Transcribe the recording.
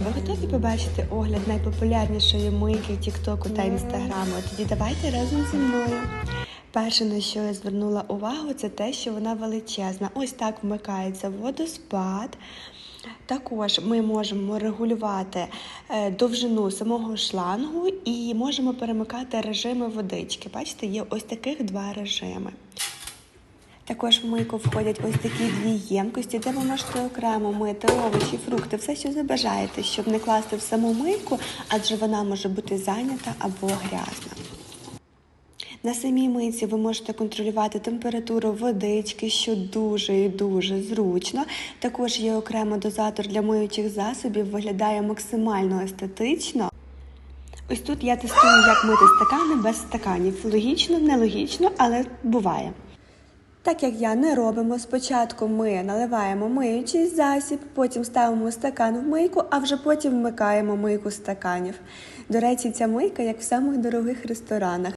Ви готові побачити огляд найпопулярнішої мийки Тіктоку та Інстаграму? Тоді давайте разом зі мною. Перше, на що я звернула увагу, це те, що вона величезна. Ось так вмикається водоспад. Також ми можемо регулювати е, довжину самого шлангу і можемо перемикати режими водички. Бачите, є ось таких два режими. Також в мийку входять ось такі дві ємкості, де ви можете окремо мити овочі, фрукти, все, що забажаєте, щоб не класти в саму мийку, адже вона може бути зайнята або грязна. На самій мийці ви можете контролювати температуру водички, що дуже і дуже зручно. Також є окремо дозатор для миючих засобів, виглядає максимально естетично. Ось тут я тестую, як мити стакани без стаканів. Логічно, нелогічно, але буває. Так як я не робимо, спочатку ми наливаємо миючий засіб, потім ставимо стакан в мийку, а вже потім вмикаємо мийку стаканів. До речі, ця мийка як в самих дорогих ресторанах.